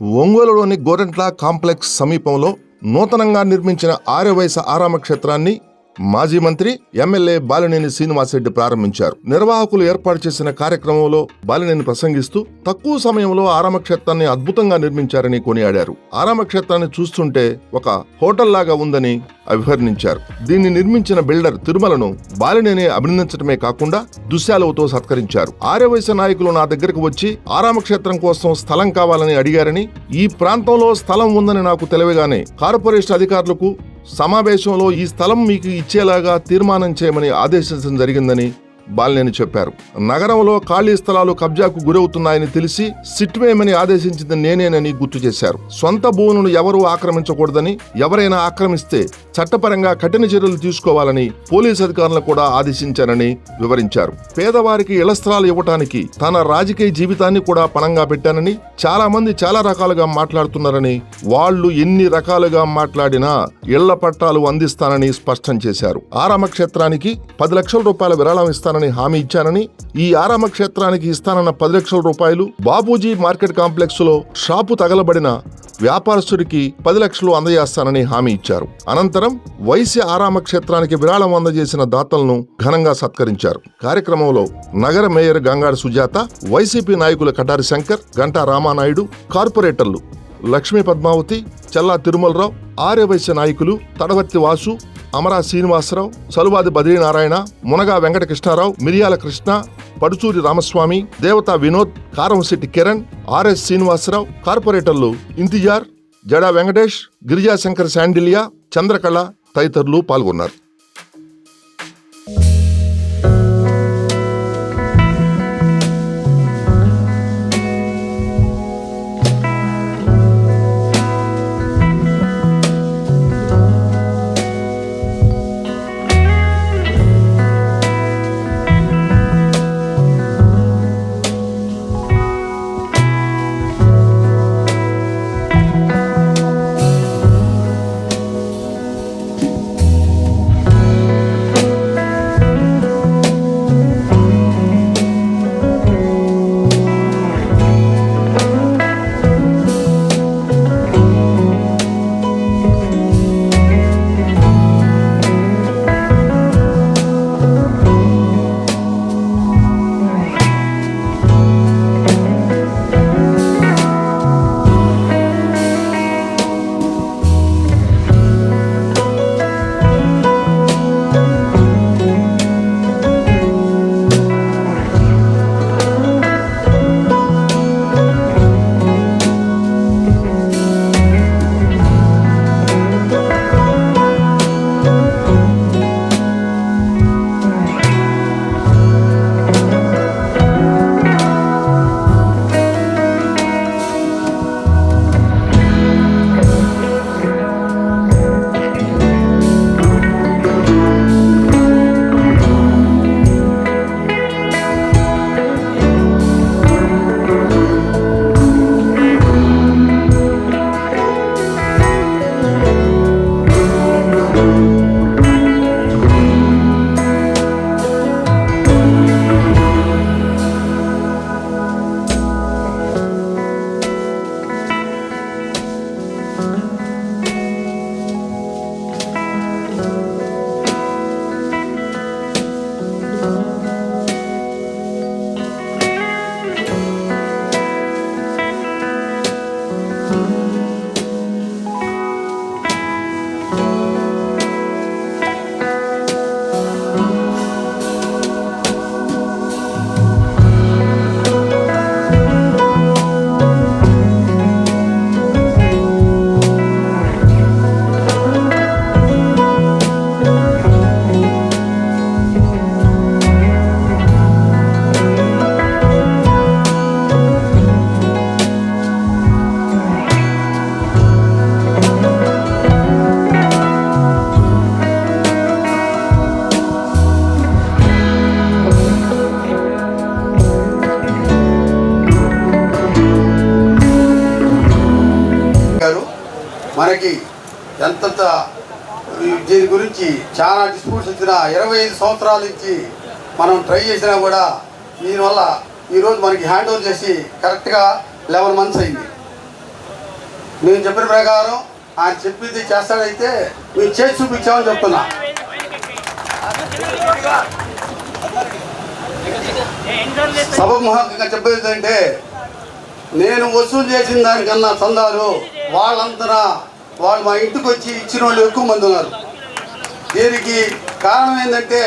ఒంగోలులోని గోరెంట్ల కాంప్లెక్స్ సమీపంలో నూతనంగా నిర్మించిన ఆర్యవైశ్య ఆరామ క్షేత్రాన్ని మాజీ మంత్రి ఎమ్మెల్యే బాలినేని శ్రీనివాసరెడ్డి ప్రారంభించారు. నిర్వాహకులు ఏర్పాటు చేసిన కార్యక్రమంలో బాలినేని ప్రసంగిస్తూ తక్కువ సమయంలో ఆరామక్షేత్రాన్ని అద్భుతంగా నిర్మించారని కొనియాడారు. ఆరామక్షేత్రాన్ని చూస్తుంటే ఒక హోటల్ లాగా ఉందని అభివర్ణించారు. దీన్ని నిర్మించిన బిల్డర్ తిరుమలను బాలినేని అభినందించడమే కాకుండా దుశ్యాలవుతో సత్కరించారు. ఆర్యవయస నాయకులు నా దగ్గరకు వచ్చి ఆరామక్షేత్రం కోసం స్థలం కావాలని అడిగారని ఈ ప్రాంతంలో స్థలం ఉందని నాకు తెలియగానే కార్పొరేషన్ అధికారులకు సమావేశంలో ఈ స్థలం మీకు ఇచ్చేలాగా తీర్మానం చేయమని ఆదేశించడం జరిగిందని బాలినేని చెప్పారు. నగరంలో ఖాళీ స్థలాలు కబ్జాకు గురవుతున్నాయని తెలిసి సిట్వేమని ఆదేశించింది నేనేనని గుర్తు చేశారు. సొంత భూములను ఎవరూ ఆక్రమించకూడదని ఎవరైనా ఆక్రమిస్తే చట్టపరంగా కఠిన చర్యలు తీసుకోవాలని పోలీస్ అధికారులను కూడా ఆదేశించారని వివరించారు. పేదవారికి ఇళ్ళ స్థలాలు ఇవ్వటానికి తన రాజకీయ జీవితాన్ని కూడా పణంగా పెట్టానని చాలా మంది చాలా రకాలుగా మాట్లాడుతున్నారని వాళ్ళు ఎన్ని రకాలుగా మాట్లాడినా ఇళ్ళ పట్టాలు అందిస్తానని స్పష్టం చేశారు. ఆరామ క్షేత్రానికి పది లక్షల రూపాయల విరాళం ఇస్తానని హామీ ఇచ్చానని ఈ ఆరామ క్షేత్రానికి ఇస్తానన్న పది లక్షల రూపాయలు బాబూజీ మార్కెట్ కాంప్లెక్స్లో షాపు తగలబడిన వ్యాపారస్తుడికి పది లక్షలు అందజేస్తానని హామీ ఇచ్చారు. అనంతరం వైశ్య ఆరామ క్షేత్రానికి విరాళం అందజేసిన దాతలను ఘనంగా సత్కరించారు. కార్యక్రమంలో నగర మేయర్ గంగాడి సుజాత వైసీపీ నాయకులు కటారి శంకర్ గంటా రామానాయుడు కార్పొరేటర్లు లక్ష్మీ పద్మావతి చల్లా తిరుమలరావు ఆర్యవైశ్య నాయకులు తడవర్తి వాసు అమరా శ్రీనివాసరావు సలువాది బద్రీనారాయణ మునగా వెంకటకృష్ణారావు మిరియాల కృష్ణ పడుచూరి రామస్వామి దేవతా వినోద్ కారంశెట్టి కిరణ్ ఆర్ఎస్ శ్రీనివాసరావు కార్పొరేటర్లు ఇంతిజార్ జడా వెంకటేష్ గిరిజాశంకర్ శాండిలియా చంద్రకళ తదితరులు పాల్గొన్నారు. గారు. మనకి ఎంతంత దీని గురించి చాలా డిస్ప్యూట్స్ వచ్చిన ఇరవై ఐదు సంవత్సరాల నుంచి మనం ట్రై చేసినా కూడా దీనివల్ల ఈరోజు మనకి హ్యాండ్ ఓవర్ చేసి కరెక్ట్గా లెవెన్ మంత్స్ అయింది. మేము చెప్పిన ప్రకారం ఆయన చెప్పింది చేస్తాడైతే మేము చేసి చూపించామని చెప్తున్నా. సభ మహంగా చెప్పేది ఏంటంటే నేను వసూలు చేసిన దానికన్నా చందాలు వాళ్ళంతా వాళ్ళు మా ఇంటికి వచ్చి ఇచ్చిన వాళ్ళు ఎక్కువ మంది ఉన్నారు. దీనికి కారణం ఏంటంటే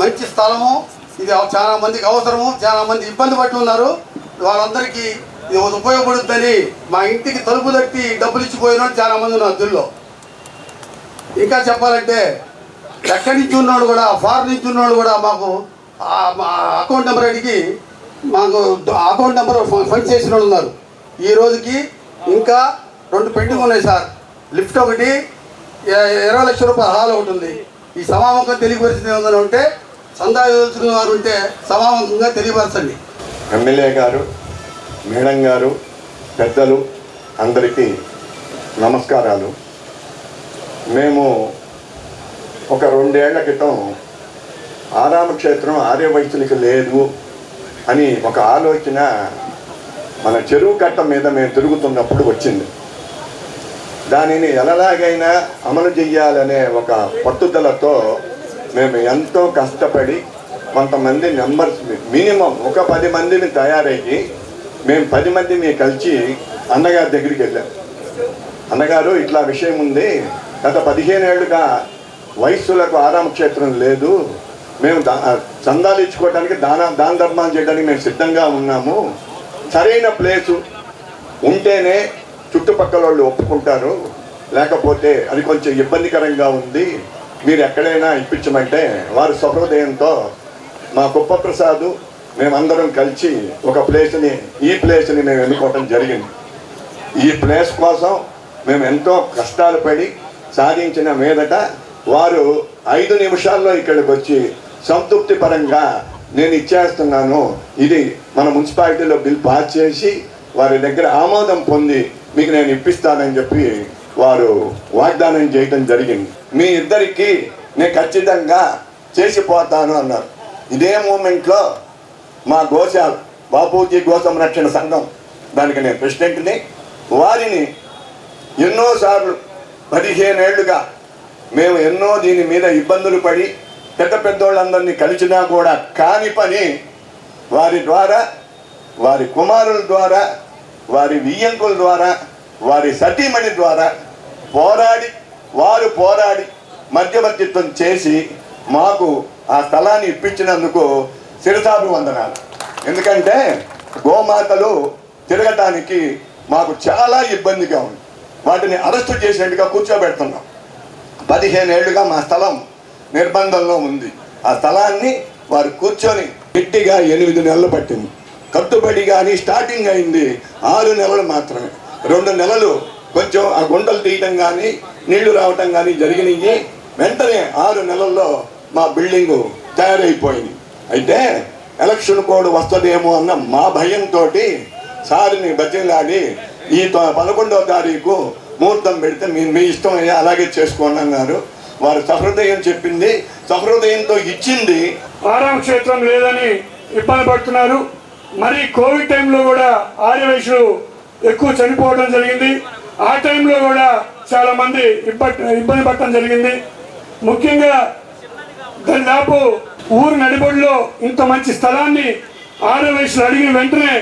మంచి స్థలము ఇది చాలా మందికి అవసరము చాలా మంది ఇబ్బంది పట్టి ఉన్నారు. వాళ్ళందరికీ ఇది ఉపయోగపడుతుందని మా ఇంటికి తలుపు తట్టి డబ్బులు ఇచ్చిపోయిన చాలా మంది ఉన్నారు దిల్లో ఇంకా చెప్పాలంటే ఎక్కడి నుంచి ఉన్నాడు కూడా ఫారెన్ నుంచి ఉన్నాడు కూడా మాకు మా అకౌంట్ నెంబర్ అడిగి మాకు అకౌంట్ నెంబర్ ఫండ్ చేసిన వాళ్ళు ఉన్నారు. ఈ రోజుకి ఇంకా రెండు పెండింగ్ ఉన్నాయి సార్. లిఫ్ట్ ఒకటి ఇరవై లక్షల రూపాయల హాల్ ఒకటి ఉంది. ఈ సమాముఖం తెలియపరిచింది ఏమన్నా ఉంటే చందా ఇవ్వాల్సిన వారు ఉంటే సమాముఖంగా తెలియపరచండి. ఎమ్మెల్యే గారు మేడం గారు పెద్దలు అందరికీ నమస్కారాలు. మేము ఒక రెండేళ్ళ క్రితం ఆరామక్షేత్రం ఆర్యవైశ్యులకి లేదు అని ఒక ఆలోచన మన చెరువు కట్ట మీద మేము తిరుగుతున్నప్పుడు వచ్చింది. దానిని ఎలాగైనా అమలు చెయ్యాలనే ఒక పట్టుదలతో మేము ఎంతో కష్టపడి కొంతమంది నెంబర్స్ మినిమం ఒక పది మందిని తయారయ్యి మేము పది మందిని కలిసి అన్నగారి దగ్గరికి వెళ్ళాం. అన్నగారు ఇట్లా విషయం ఉంది. గత పదిహేను ఏళ్ళుగా వయస్సులకు ఆరామ క్షేత్రం లేదు. మేము దా చందాలు ఇచ్చుకోవడానికి దాన దాన ధర్మాలు చేయడానికి మేము సిద్ధంగా ఉన్నాము. సరైన ప్లేసు ఉంటేనే చుట్టుపక్కల వాళ్ళు ఒప్పుకుంటారు. లేకపోతే అది కొంచెం ఇబ్బందికరంగా ఉంది. మీరు ఎక్కడైనా ఇప్పించమంటే వారు సహృదయంతో మా కుప్పప్రసాదు మేమందరం కలిసి ఒక ప్లేస్ని ఈ ప్లేస్ని మేము ఎన్నుకోవటం జరిగింది. ఈ ప్లేస్ కోసం మేము ఎంతో కష్టాలు పడి సాధించిన మీదట వారు ఐదు నిమిషాల్లో ఇక్కడికి వచ్చి సంతృప్తి పరంగా నేను ఇచ్చేస్తున్నాను. ఇది మన మున్సిపాలిటీలో బిల్ పాస్ చేసి వారి దగ్గర ఆమోదం పొంది మీకు నేను ఇప్పిస్తానని చెప్పి వారు వాగ్దానం చేయటం జరిగింది. మీ ఇద్దరికి నేను ఖచ్చితంగా చేసిపోతాను అన్నారు. ఇదే మూమెంట్లో మా గోశాల బాపూజీ గోసం రక్షణ సంఘం దానికి నేను ప్రెసిడెంట్ని వారిని ఎన్నోసార్లు పదిహేనేళ్ళుగా మేము ఎన్నో దీని మీద ఇబ్బందులు పడి పెద్ద పెద్దోళ్ళందరినీ కలిసినా కూడా కాని పని వారి ద్వారా వారి కుమారుల ద్వారా వారి వియ్యంకుల ద్వారా వారి సతీమణి ద్వారా పోరాడి వారు పోరాడి మధ్యవర్తిత్వం చేసి మాకు ఆ స్థలాన్ని ఇప్పించినందుకు శిరసాభివందనాలు. ఎందుకంటే గోమాతలు తిరగటానికి మాకు చాలా ఇబ్బందిగా ఉంది. వాటిని అరెస్టు చేసినట్టుగా కూర్చోబెడుతున్నాం. పదిహేను ఏళ్ళుగా మా స్థలం నిర్బంధంలో ఉంది. ఆ స్థలాన్ని వారు కూర్చొని గట్టిగా ఎనిమిది నెలలు పట్టింది. కట్టుబడి కానీ స్టార్టింగ్ అయింది. ఆరు నెలలు మాత్రమే. రెండు నెలలు కొంచెం ఆ గుంటలు తీయటం కానీ నీళ్ళు రావటం కానీ జరిగినాయి వెంటనే ఆరు నెలల్లో మా బిల్డింగు తయారైపోయింది. అయితే ఎలక్షన్ కోడ్ వస్తుందేమో అన్న మా భయంతో సారిని బతిలాడి ఈ పదకొండవ తారీఖు ముహూర్తం పెడితే మీ మీ ఇష్టం అయ్యా అలాగే చేసుకోండి అన్నారు వారు సహృదయం చెప్పింది. సహృదయంతో ఇచ్చింది. ఆరామ క్షేత్రం లేదని ఇబ్బంది పడుతున్నారు. మరి కోవిడ్ టైంలో కూడా ఆర్యవైశ్యులు ఎక్కువ చనిపోవడం జరిగింది. ఆ టైంలో కూడా చాలా మంది ఇబ్బంది పడటం జరిగింది. ముఖ్యంగా దాదాపు ఊరు నడిబడిలో ఇంత మంచి స్థలాన్ని ఆర్యవైశ్యులు అడిగిన వెంటనే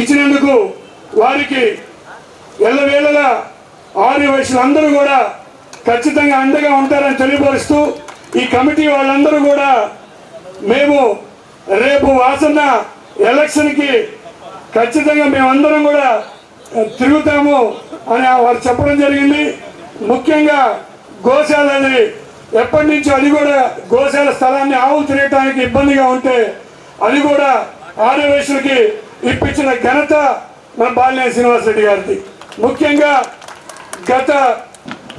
ఇచ్చినందుకు వారికి ఎల్లవేళలా ఆర్య వయసులందరూ కూడా ఖచ్చితంగా అండగా ఉంటారని తెలియపరుస్తూ ఈ కమిటీ వాళ్ళందరూ కూడా మేము రేపు వాసన ఎలక్షన్కి ఖచ్చితంగా మేమందరం కూడా తిరుగుతాము అని వారు చెప్పడం జరిగింది. ముఖ్యంగా గోశాల అది ఎప్పటి నుంచో అది కూడా గోశాల స్థలాన్ని ఆవులు తిరగటానికి ఇబ్బందిగా ఉంటే అది కూడా ఆర్యవేశులకి ఇప్పించిన ఘనత మన బాలినేని శ్రీనివాసరెడ్డి గారిది. ముఖ్యంగా గత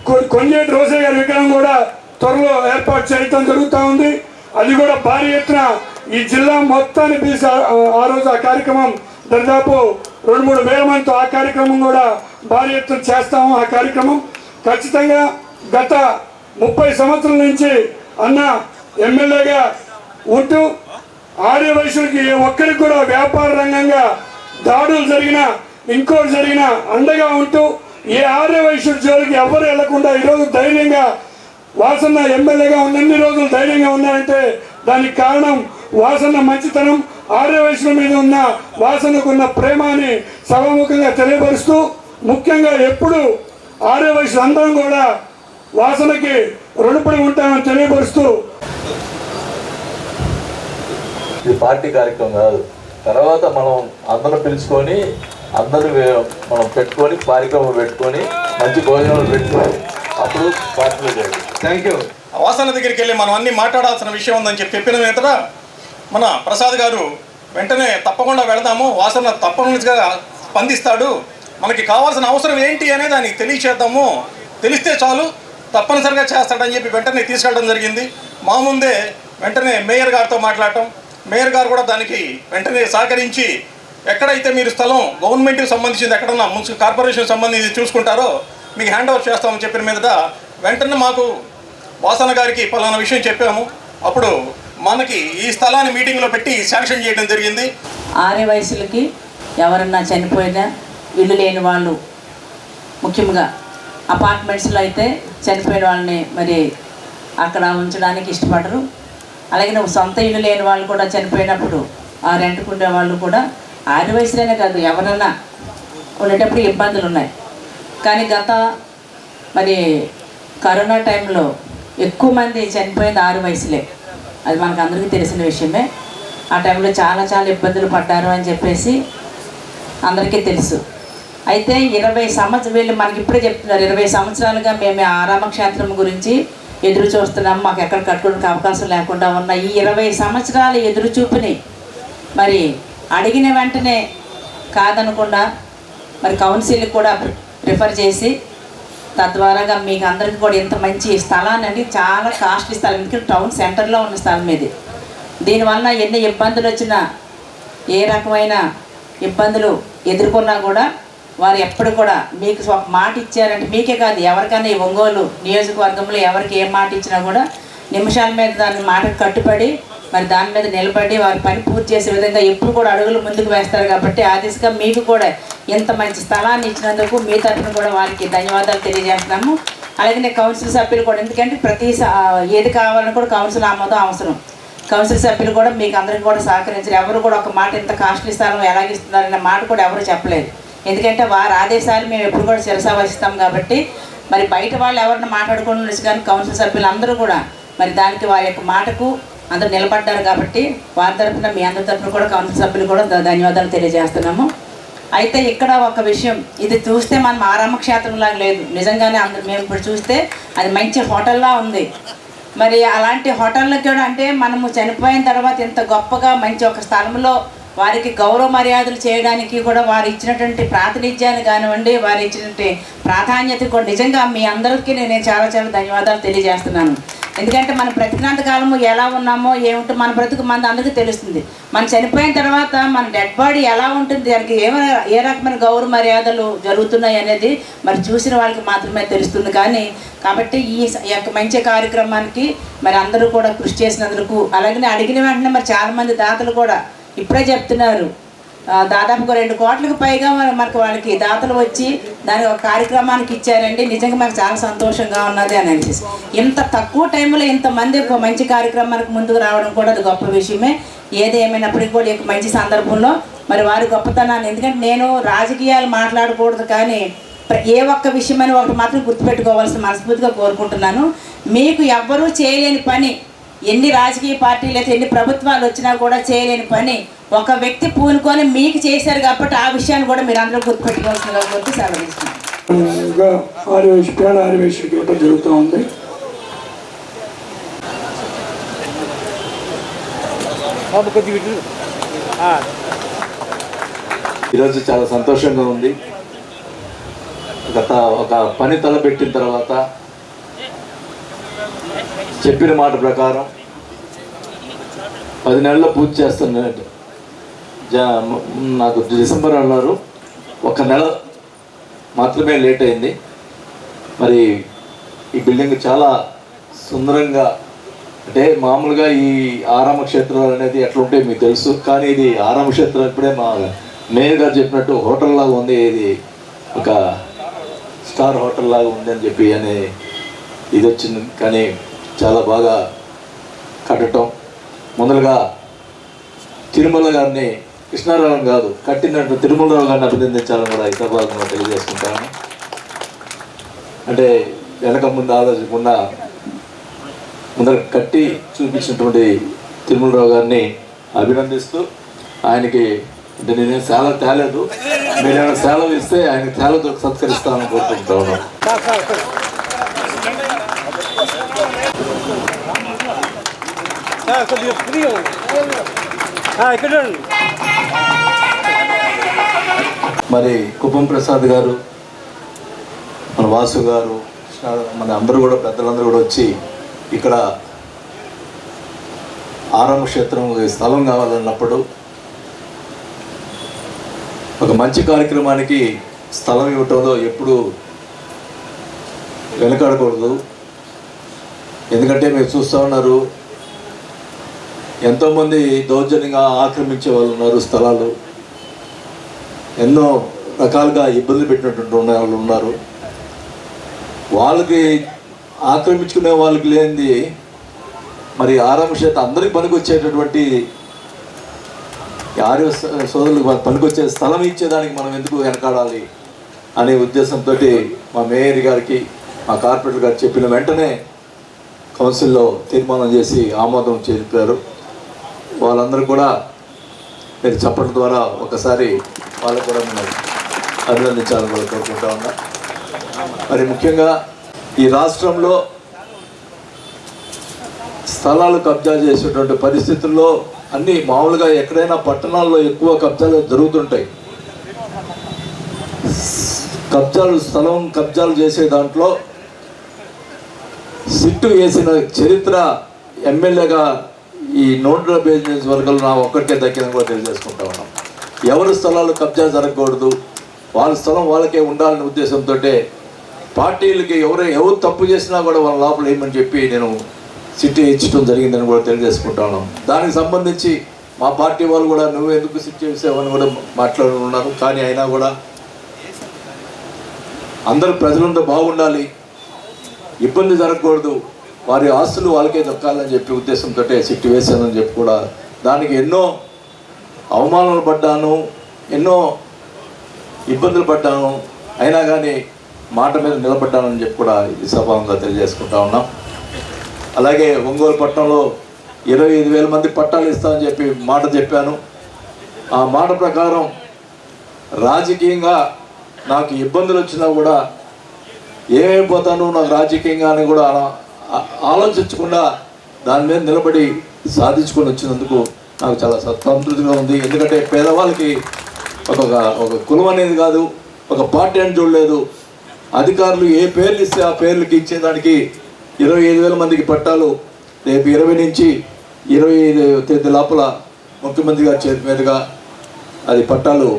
కొ- కొంజేటి రోజే గారి విగ్రహం కూడా త్వరలో ఏర్పాటు చేయటం జరుగుతూ ఉంది. అది కూడా భారీ ఎత్తున ఈ జిల్లా మొత్తాన్ని తీసి ఆ- రోజు ఆ కార్యక్రమం దాదాపు రెండు మూడు వేల మందితో ఆ కార్యక్రమం కూడా భారీ ఎత్తున చేస్తాము ఆ కార్యక్రమం. ఖచ్చితంగా గత ముప్పై సంవత్సరాల నుంచి అన్న ఎమ్మెల్యేగా ఉంటూ ఆర్య వయసులకి ఏ ఒక్కరికి కూడా వ్యాపార రంగంగా దాడులు జరిగినా ఇంకోటి జరిగినా అండగా ఉంటూ ఏ ఆర్య వైశ్యుడి జోలికి ఎవరు వెళ్ళకుండా ఈరోజు ధైర్యంగా వాసన్న ఎమ్మెల్యేగా ఉన్నన్ని రోజులు ధైర్యంగా ఉన్నారంటే దానికి కారణం వాసన్న మంచితనం ఆర్య వైశ్యుల మీద ఉన్న వాసనకు ఉన్న ప్రేమ అని సభముఖంగా తెలియపరుస్తూ ముఖ్యంగా ఎప్పుడు ఆర్య వైశ్యులు అందరం కూడా వాసనకి రుణపడి ఉంటామని తెలియపరుస్తూ. ఇది పార్టీ కార్యక్రమం కాదు. తర్వాత మనం అందరం పిలుచుకొని అందరూ మనం పెట్టుకొని కార్యక్రమం పెట్టుకొని మంచి భోజనాలు పెట్టుకొని అప్పుడు పార్టీలో చేయాలి థ్యాంక్ యూ వాసన దగ్గరికి వెళ్ళి మనం అన్ని మాట్లాడాల్సిన విషయం ఉందని చెప్పి చెప్పిన మన ప్రసాద్ గారు వెంటనే తప్పకుండా వెళదాము వాసన తప్పనిసరిగా స్పందిస్తాడు. మనకి కావాల్సిన అవసరం ఏంటి అనేది దాన్ని తెలియచేద్దాము. తెలిస్తే చాలు తప్పనిసరిగా చేస్తాడని చెప్పి వెంటనే తీసుకెళ్ళడం జరిగింది. మా ముందే వెంటనే మేయర్ గారితో మాట్లాడటం. మేయర్ గారు కూడా దానికి వెంటనే సహకరించి ఎక్కడైతే మీరు స్థలం గవర్నమెంట్కి సంబంధించింది ఎక్కడన్నా మున్సిపల్ కార్పొరేషన్ సంబంధించి చూసుకుంటారో మీకు హ్యాండ్ ఓవర్ చేస్తామని చెప్పిన మీదట వెంటనే మాకు వాసన గారికి పలానా విషయం చెప్పాము. అప్పుడు మనకి ఈ స్థలాన్ని మీటింగ్లో పెట్టి శాంక్షన్ చేయడం జరిగింది. ఆరే వయసులకి ఎవరన్నా చనిపోయినా ఇల్లు లేని వాళ్ళు ముఖ్యంగా అపార్ట్మెంట్స్లో అయితే చనిపోయిన వాళ్ళని మరి అక్కడ ఉంచడానికి ఇష్టపడరు. అలాగే నువ్వు సొంత ఇల్లు లేని వాళ్ళు కూడా చనిపోయినప్పుడు ఆ రెంట్కుండే వాళ్ళు కూడా ఆర్య వయసులోనే కాదు ఎవరన్నా ఉండేటప్పుడు ఇబ్బందులు ఉన్నాయి. కానీ గత మరి కరోనా టైంలో ఎక్కువ మంది చనిపోయింది ఆరు వయసులే. అది మనకు అందరికీ తెలిసిన విషయమే. ఆ టైంలో చాలా చాలా ఇబ్బందులు పడ్డారు అని చెప్పేసి అందరికీ తెలుసు. అయితే ఇరవై సంవత్సరం వీళ్ళు మనకి ఇప్పుడే చెప్తున్నారు ఇరవై సంవత్సరాలుగా మేము ఆరామక్షేత్రం గురించి ఎదురు చూస్తున్నాం. మాకు ఎక్కడ కట్టుకోవడానికి అవకాశం లేకుండా ఉన్న ఈ ఇరవై సంవత్సరాల ఎదురు చూపుని మరి అడిగిన వెంటనే కాదనకుండా మరి కౌన్సిల్ కూడా ప్రిఫర్ చేసి తద్వారాగా మీకు అందరికీ కూడా ఇంత మంచి స్థలాన్ని అండి చాలా కాస్ట్లీ స్థలం. ఎందుకంటే టౌన్ సెంటర్లో ఉన్న స్థలం ఇది. దీనివల్ల ఎన్ని ఇబ్బందులు వచ్చినా ఏ రకమైన ఇబ్బందులు ఎదుర్కొన్నా కూడా వారు ఎప్పుడు కూడా మీకు ఒక మాట ఇచ్చారంటే మీకే కాదు ఎవరికైనా ఈ ఒంగోలు నియోజకవర్గంలో ఎవరికి ఏ మాట ఇచ్చినా కూడా నిమిషాల మీద దాని మాటకు కట్టుబడి మరి దాని మీద నిలబడి వారి పని పూర్తి చేసే విధంగా ఎప్పుడు కూడా అడుగులు ముందుకు వేస్తారు కాబట్టి ఆ దిశగా మీకు కూడా ఇంత మంచి స్థలాన్ని ఇచ్చినందుకు మీ తరఫున కూడా వారికి ధన్యవాదాలు తెలియజేస్తున్నాము. అలాగే కౌన్సిల్ సభ్యులు కూడా ఎందుకంటే ప్రతి ఏది కావాలని కూడా కౌన్సిల్ ఆమోదం అవసరం. కౌన్సిల్ సభ్యులు కూడా మీకు అందరికీ కూడా సహకరించారు. ఎవరు కూడా ఒక మాట ఇంత కాస్ట్లీ స్థలం ఎలాగిస్తున్నారనే మాట కూడా ఎవరు చెప్పలేదు. ఎందుకంటే వారి ఆదేశాలు మేము ఎప్పుడు కూడా శిరసా వహిస్తాం కాబట్టి మరి బయట వాళ్ళు ఎవరిని మాట్లాడుకుని కానీ కౌన్సిల్ సభ్యులు అందరూ కూడా మరి దానికి వారి యొక్క మాటకు అందరూ నిలబడ్డారు కాబట్టి వారి తరఫున మీ అందరి తరఫున కూడా కౌన్సిల్ సభ్యులు కూడా ధన్యవాదాలు తెలియజేస్తున్నాము. అయితే ఇక్కడ ఒక విషయం ఇది చూస్తే మనం ఆరామ క్షేత్రంలాగా లేదు. నిజంగానే అందరు మేము ఇప్పుడు చూస్తే అది మంచి హోటల్లా ఉంది. మరి అలాంటి హోటల్లో కూడా అంటే మనము చనిపోయిన తర్వాత ఇంత గొప్పగా మంచి ఒక స్థలంలో వారికి గౌరవ మర్యాదలు చేయడానికి కూడా వారు ఇచ్చినటువంటి ప్రాతినిధ్యాన్ని కానివ్వండి వారు ఇచ్చినటువంటి ప్రాధాన్యత కూడా నిజంగా మీ అందరికీ నేను చాలా చాలా ధన్యవాదాలు తెలియజేస్తున్నాను. ఎందుకంటే మన బ్రతికినంత కాలము ఎలా ఉన్నామో ఏమిటో మన బ్రతుకు మన అందరికీ తెలుస్తుంది. మనం చనిపోయిన తర్వాత మన డెడ్ బాడీ ఎలా ఉంటుంది దానికి ఏ ఏ రకమైన గౌరవ మర్యాదలు జరుగుతున్నాయి అనేది మరి చూసిన వాళ్ళకి మాత్రమే తెలుస్తుంది. కానీ కాబట్టి ఈ ఈ యొక్క మంచి కార్యక్రమానికి మరి అందరూ కూడా కృషి చేసినందుకు అలాగే అడిగిన వెంటనే మరి చాలామంది దాతలు కూడా ఇప్పుడే చెప్తున్నారు. దాదాపుగా రెండు కోట్లకు పైగా మన- మనకు వాళ్ళకి దాతలు వచ్చి దాని ఒక కార్యక్రమానికి ఇచ్చారండి. నిజంగా మాకు చాలా సంతోషంగా ఉన్నది అని అనిపిస్తుంది. ఇంత తక్కువ టైంలో ఇంతమంది ఒక మంచి కార్యక్రమానికి ముందుకు రావడం కూడా అది గొప్ప విషయమే. ఏది ఏమైనప్పటికీ కూడా ఈ మంచి సందర్భంలో మరి వారి గొప్పతనాన్ని ఎందుకంటే నేను రాజకీయాలు మాట్లాడకూడదు కానీ ప్ర- ఏ ఒక్క విషయమని ఒకటి మాత్రం గుర్తుపెట్టుకోవాల్సిన మనస్ఫూర్తిగా కోరుకుంటున్నాను. మీకు ఎవ్వరూ చేయలేని పని ఎన్ని రాజకీయ పార్టీలు అయితే ఎన్ని ప్రభుత్వాలు వచ్చినా కూడా చేయలేని పని ఒక వ్యక్తి పూనుకొని మీకు చేశారు కాబట్టి ఆ విషయాన్ని కూడా మీరు అందరూ గుర్తుపెట్టుకోవాల్సిందిగా కోరుతూ సెలవిస్తున్నాను జరుగుతూ ఉంది. ఈరోజు చాలా సంతోషంగా ఉంది. గత ఒక పని తలపెట్టిన తర్వాత చెప్పిన మాట ప్రకారం పది నెలల్లో పూర్తి చేస్తాను జా నాకు డిసెంబర్ అన్నారు. ఒక నెల మాత్రమే లేట్ అయింది. మరి ఈ బిల్డింగ్ చాలా సుందరంగా అంటే మామూలుగా ఈ ఆరామ క్షేత్రాలు అనేది ఎట్లా మీకు తెలుసు కానీ ఇది ఆరామ క్షేత్రం ఇప్పుడే మా మేయర్ గారు చెప్పినట్టు హోటల్ లాగా ఉంది. ఇది ఒక స్టార్ హోటల్ లాగా ఉంది అని చెప్పి అని ఇది వచ్చింది. కానీ చాలా బాగా కట్టడం. మొదలుగా తిరుమల గారిని కృష్ణారావు కాదు కట్టినట్టు తిరుమలరావు గారిని అభినందించాలని కూడా ఈ తెలియజేసుకుంటాను అంటే వెనక ముందు ఆలోచించకుండా ముందర కట్టి చూపించినటువంటి తిరుమలరావు గారిని అభినందిస్తూ ఆయనకి అంటే నేనేం సేల తేలేదు. మీరేమైనా సేలలు ఇస్తే ఆయన తేలతో సత్కరిస్తామని కోరుకుంటా ఉన్నాను. మరి కుప్పం ప్రసాద్ గారు మన వాసు గారు మన అందరూ కూడా పెద్దలందరూ కూడా వచ్చి ఇక్కడ ఆరామ క్షేత్రం స్థలం కావాలన్నప్పుడు ఒక మంచి కార్యక్రమానికి స్థలం ఇవ్వటంలో ఎప్పుడు వెనకాడకూడదు. ఎందుకంటే మీరు చూస్తూ ఉన్నారు ఎంతోమంది దౌర్జన్యంగా ఆక్రమించే వాళ్ళు ఉన్నారు స్థలాలు ఎన్నో రకాలుగా ఇబ్బందులు పెట్టినటువంటి ఉన్న వాళ్ళు ఉన్నారు. వాళ్ళకి ఆక్రమించుకునే వాళ్ళకి లేనిది మరి ఆరామ చేత అందరికి పనికొచ్చేటటువంటి ఆర్య స- సోదరులకు పనికొచ్చే స్థలం ఇచ్చేదానికి మనం ఎందుకు వెనకాడాలి అనే ఉద్దేశంతో మా మేయర్ గారికి మా కార్పొరేటర్ గారు చెప్పిన వెంటనే కౌన్సిల్లో తీర్మానం చేసి ఆమోదం చేపారు వాళ్ళందరూ కూడా మీరు చెప్పడం ద్వారా ఒకసారి వాళ్ళకు కూడా నేను అభినందించాలని కూడా కోరుకుంటా ఉన్నా. మరి ముఖ్యంగా ఈ రాష్ట్రంలో స్థలాలు కబ్జా చేసేటువంటి పరిస్థితుల్లో అన్ని మామూలుగా ఎక్కడైనా పట్టణాల్లో ఎక్కువ కబ్జాలు జరుగుతుంటాయి. కబ్జాలు స్థలం కబ్జాలు చేసే దాంట్లో సిట్టు వేసిన చరిత్ర ఎమ్మెల్యేగా ఈ నోట్ల బిజినెస్ వర్గాలు నా ఒక్కరికే దక్కిందని కూడా తెలియజేసుకుంటా ఉన్నాం. ఎవరి స్థలాలు కబ్జా జరగకూడదు. వాళ్ళ స్థలం వాళ్ళకే ఉండాలనే ఉద్దేశంతో పార్టీలకి ఎవరు ఎవరు తప్పు చేసినా కూడా వాళ్ళ లోపల ఏమని చెప్పి నేను సిటీ ఇచ్చడం జరిగిందని కూడా తెలియజేసుకుంటా ఉన్నాం. దానికి సంబంధించి మా పార్టీ వాళ్ళు కూడా నువ్వు ఎందుకు సిట్ చేసావని కూడా మాట్లాడుతున్నారు. కానీ అయినా కూడా అందరూ ప్రజలంతా బాగుండాలి. ఇబ్బంది జరగకూడదు. వారి ఆస్తులు వాళ్ళకే దక్కాలని చెప్పి ఉద్దేశంతో సిట్టు వేశానని చెప్పి కూడా దానికి ఎన్నో అవమానాలు పడ్డాను ఎన్నో ఇబ్బందులు పడ్డాను. అయినా కానీ మాట మీద నిలబడ్డానని చెప్పి కూడా ఈ సభాంగా తెలియజేసుకుంటా ఉన్నాం. అలాగే ఒంగోలు పట్టణంలో ఇరవై ఐదు వేల మంది పట్టాలు ఇస్తామని చెప్పి మాట చెప్పాను. ఆ మాట ప్రకారం రాజకీయంగా నాకు ఇబ్బందులు వచ్చినా కూడా ఏమైపోతాను నాకు రాజకీయంగా అని కూడా ఆలోచించకుండా దాని మీద నిలబడి సాధించుకొని వచ్చినందుకు నాకు చాలా సంతృప్తిగా ఉంది. ఎందుకంటే పేదవాళ్ళకి ఒక ఒక కులం అనేది కాదు ఒక పార్టీ అని చూడలేదు. అధికారులు ఏ పేర్లు ఇస్తే ఆ పేర్లకి ఇచ్చేదానికి ఇరవై ఐదు వేల మందికి పట్టాలు రేపు ఇరవై నుంచి ఇరవై ఐదు తేదీ లోపల ముఖ్యమంత్రి గారి చేతి మీదుగా అది పట్టాలు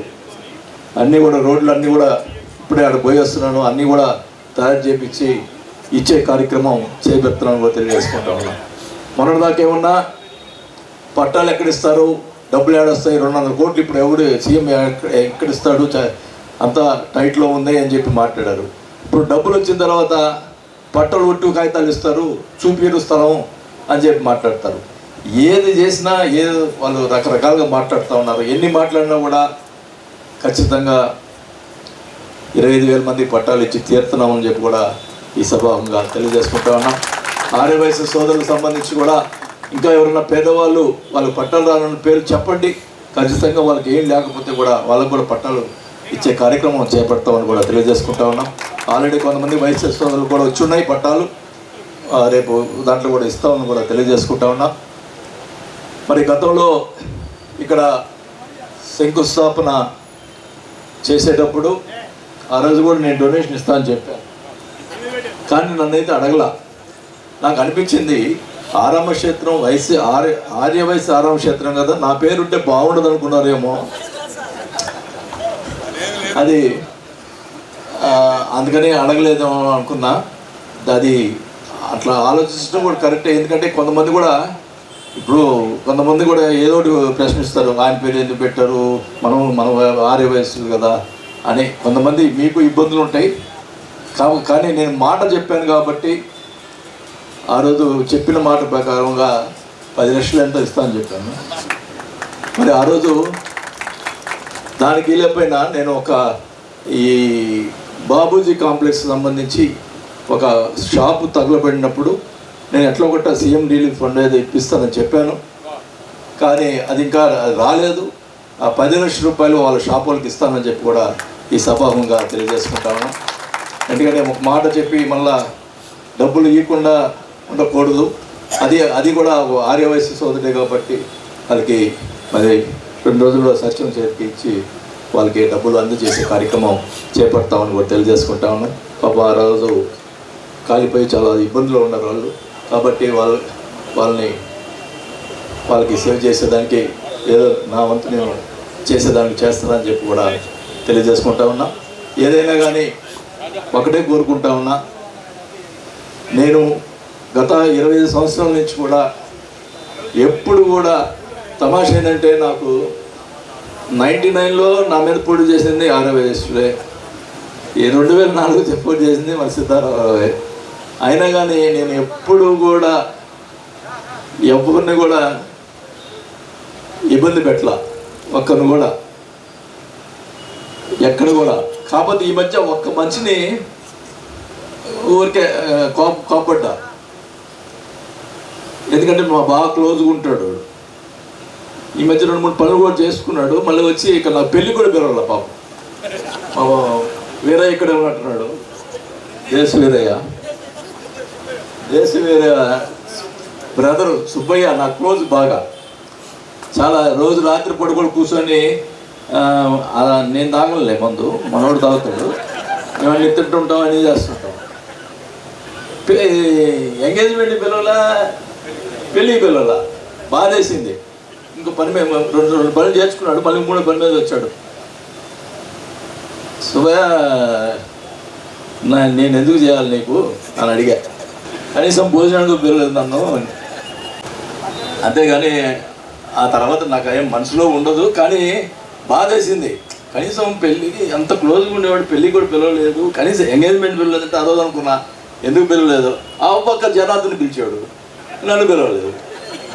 అన్నీ కూడా రోడ్లు అన్నీ కూడా ఇప్పుడే అక్కడ పోయి వస్తున్నాను. అన్నీ కూడా తయారు చేపించి ఇచ్చే కార్యక్రమం చేపడుతున్నాను తెలియజేసుకుంటా ఉన్నాను మొన్నటిదాకా ఏమన్నా పట్టాలు ఎక్కడిస్తారు? డబ్బులు ఏడొస్తాయి? రెండు వందల కోట్లు ఇప్పుడు ఎవడు సీఎం ఎక్కడిస్తాడు? చ- అంతా టైట్లో ఉంది అని చెప్పి మాట్లాడారు. ఇప్పుడు డబ్బులు వచ్చిన తర్వాత పట్టలు ఒట్టు కాగితాలు ఇస్తారు చూపిరు స్థలం అని చెప్పి మాట్లాడతారు. ఏది చేసినా ఏది వాళ్ళు రకరకాలుగా మాట్లాడుతూ ఉన్నారు. ఎన్ని మాట్లాడినా కూడా ఖచ్చితంగా ఇరవై ఐదు వేల మంది పట్టాలు ఇచ్చి తీరుతున్నామని చెప్పి కూడా ఈ సభాంగా తెలియజేసుకుంటా ఉన్నాం ఆర్య వయసు సోదరులకు సంబంధించి కూడా ఇంకా ఎవరైనా పేదవాళ్ళు వాళ్ళు పట్టాలు రాని పేరు చెప్పండి. ఖచ్చితంగా వాళ్ళకి ఏం లేకపోతే కూడా వాళ్ళకు కూడా పట్టాలు ఇచ్చే కార్యక్రమం చేపడతామని కూడా తెలియజేసుకుంటా ఉన్నాం ఆల్రెడీ కొంతమంది వయసు సోదరులు కూడా వచ్చి ఉన్నాయి పట్టాలు. రేపు దాంట్లో కూడా ఇస్తామని కూడా తెలియజేసుకుంటా ఉన్నాం మరి గతంలో ఇక్కడ శంకుస్థాపన చేసేటప్పుడు ఆ రోజు కూడా నేను డొనేషన్ ఇస్తానని చెప్పాను. కానీ నన్నైతే అడగల. నాకు అనిపించింది ఆరామ క్షేత్రం వయసు ఆర్య ఆర్య వయసు ఆరామ క్షేత్రం కదా నా పేరుంటే బాగుండదు అనుకున్నారేమో అది అందుకని అడగలేదేమో అనుకున్నా. అది అట్లా ఆలోచించడం కూడా కరెక్టే. ఎందుకంటే కొంతమంది కూడా ఇప్పుడు కొంతమంది కూడా ఏదో ఒకటి ప్రశ్నిస్తారు ఆయన పేరు ఎందుకు పెట్టారు మనం మన ఆర్య వయస్సులు కదా అని. కొంతమంది మీకు ఇబ్బందులు ఉంటాయి కానీ నేను మాట చెప్పాను కాబట్టి ఆ రోజు చెప్పిన మాట ప్రకారంగా పది లక్షలు ఎంత ఇస్తానని చెప్పాను. మరి ఆ రోజు దానికి వెళ్ళిపోయినా నేను ఒక ఈ బాబూజీ కాంప్లెక్స్ సంబంధించి ఒక షాపు తగులబడినప్పుడు నేను ఎట్లా కొట్ట సీఎం రిలీఫ్ ఫండ్ ఏదో ఇప్పిస్తానని చెప్పాను. కానీ అది ఇంకా రాలేదు. ఆ పది లక్షల రూపాయలు వాళ్ళ షాపులకు ఇస్తానని చెప్పి కూడా ఈ సభాముగా తెలియజేసుకుంటాను ఎందుకంటే ఒక మాట చెప్పి మళ్ళా డబ్బులు ఇవ్వకుండా ఉండకూడదు. అది అది కూడా ఆర్యవయస్సు సోదరుడే కాబట్టి వాళ్ళకి మరి రెండు రోజుల్లో సత్యం చేతికి ఇచ్చి వాళ్ళకి డబ్బులు అందజేసే కార్యక్రమం చేపడతామని కూడా తెలియజేసుకుంటాము పాప ఆ రోజు కాలిపోయి చాలా ఇబ్బందులు ఉన్నారు వాళ్ళు కాబట్టి వాళ్ళు వాళ్ళని వాళ్ళకి సేవ్ చేసేదానికి ఏదో నా వంతు నేను చేసేదానికి చేస్తానని చెప్పి కూడా తెలియజేసుకుంటా ఉన్నా. ఏదైనా కానీ ఒకటే కోరుకుంటా ఉన్నా. నేను గత ఇరవై ఐదు సంవత్సరాల నుంచి కూడా ఎప్పుడు కూడా తమాష ఏంటంటే నాకు నైంటీ నైన్లో నా మీద పోటీ చేసింది ఆరవై ఈ రెండు వేల నాలుగు పోటీ చేసింది మన సిద్ధారామరావే. అయినా కానీ నేను ఎప్పుడు కూడా ఎవరిని కూడా ఇబ్బంది పెట్టల. ఒక్కరిని కూడా ఎక్కడ కూడా. కాకపోతే ఈ మధ్య ఒక్క మనిషిని ఊరికే కోప కోపడ్డా. ఎందుకంటే మా బాగా క్లోజ్గా ఉంటాడు. ఈ మధ్య రెండు మూడు పనులు కూడా చేసుకున్నాడు. మళ్ళీ వచ్చి ఇక్కడ నా పెళ్ళి కూడా పిలవాల పాపం. వీరయ్య ఇక్కడే ఉన్నట్టున్నాడు దేశ వీరయ్య. దేశ వీరయ్య బ్రదర్ సుబ్బయ్య నా క్లోజ్ బాగా. చాలా రోజు రాత్రి పడుకొని కూర్చొని అలా నేను తాగలే మందు మనోడు తాగుతాడు. మేము నిత్తుంటుంటాం అని చేస్తుంటాం. ఎంగేజ్మెంట్ పిల్లల పెళ్ళి పిల్లల బాధేసింది. ఇంకో పని మీద రెండు రెండు పనులు చేర్చుకున్నాడు మళ్ళీ మూడో పని మీద వచ్చాడు. సుభయ నా నేను ఎందుకు చేయాలి నీకు? అని అడిగా. కనీసం భోజనానికి పిల్లలేదు నన్ను. అంతేగాని ఆ తర్వాత నాకు ఏం మనసులో ఉండదు కానీ బాధేసింది. కనీసం పెళ్ళికి అంత క్లోజ్గా ఉండేవాడు పెళ్ళి కూడా పిలవలేదు. కనీసం ఎంగేజ్మెంట్ పిలవలేదంటే అదో అనుకున్నా. ఎందుకు పిలవలేదు? ఆ పక్క జనార్దన్ పిలిచాడు నన్ను పిలవలేదు.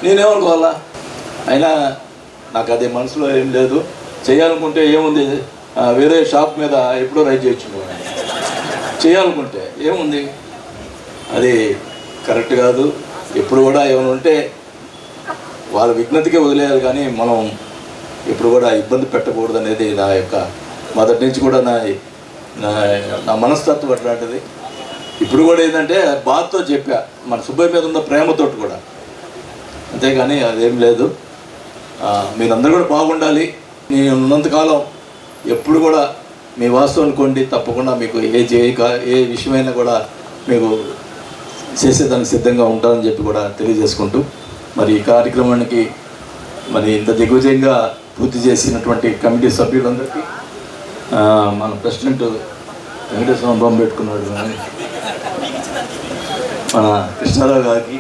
నేనేమనుకోవాలా? అయినా నాకు అదే మనసులో ఏం లేదు. చేయాలనుకుంటే ఏముంది? వేరే షాప్ మీద ఎప్పుడో రైడ్ చేయొచ్చు చేయాలనుకుంటే ఏముంది? అది కరెక్ట్ కాదు. ఎప్పుడు కూడా ఏమైనా ఉంటే వాళ్ళ విఘ్నతకే వదిలేయాలి కానీ మనం ఇప్పుడు కూడా ఇబ్బంది పెట్టకూడదు అనేది నా యొక్క మొదటి నుంచి కూడా నా నా నా మనస్తత్వం అట్లాంటిది. ఇప్పుడు కూడా ఏంటంటే బాధతో చెప్పా మన సుబ్బయ్య మీద ఉన్న ప్రేమతోటి కూడా. అంతేగాని అదేం లేదు. మీరందరూ కూడా బాగుండాలి. నేను ఉన్నంతకాలం ఎప్పుడు కూడా మీ వాస్తవం అనుకోండి తప్పకుండా మీకు ఏ చేయక ఏ విషయమైనా కూడా మీకు చేసేదానికి సిద్ధంగా ఉంటానని చెప్పి కూడా తెలియజేసుకుంటూ మరి ఈ కార్యక్రమానికి మరి ఇంత దిగ్విజయంగా పూర్తి చేసినటువంటి కమిటీ సభ్యులందరికీ మన ప్రెసిడెంట్ వెంకటేశ్వర బొమ్మ పెట్టుకున్నాడు. కానీ మన కృష్ణారావు గారికి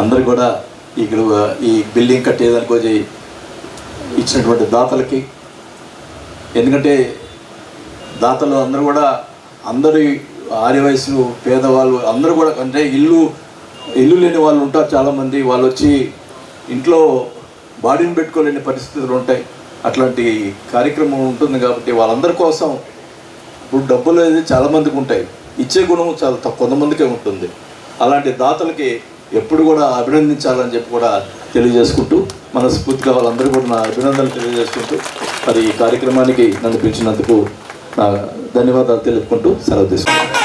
అందరు కూడా ఇక్కడ ఈ బిల్డింగ్ కట్టేదానికి వచ్చి ఇచ్చినటువంటి దాతలకి ఎందుకంటే దాతలు అందరూ కూడా అందరి ఆర్య వయసులు పేదవాళ్ళు అందరూ కూడా అంటే ఇల్లు ఇల్లు లేని వాళ్ళు ఉంటారు చాలామంది. వాళ్ళు వచ్చి ఇంట్లో బాడీని పెట్టుకోలేని పరిస్థితులు ఉంటాయి. అట్లాంటి కార్యక్రమం ఉంటుంది కాబట్టి వాళ్ళందరి కోసం ఇప్పుడు డబ్బులు అనేది చాలామందికి ఉంటాయి. ఇచ్చే గుణం చాలా కొంతమందికే ఉంటుంది. అలాంటి దాతలకి ఎప్పుడు కూడా అభినందించాలని చెప్పి కూడా తెలియజేసుకుంటూ మనస్ఫూర్తిగా వాళ్ళందరూ కూడా నా అభినందనలు తెలియజేసుకుంటూ మరి ఈ కార్యక్రమానికి నన్ను పిలిచినందుకు నా ధన్యవాదాలు తెలుపుకుంటూ సెలవు తీసుకుంటాను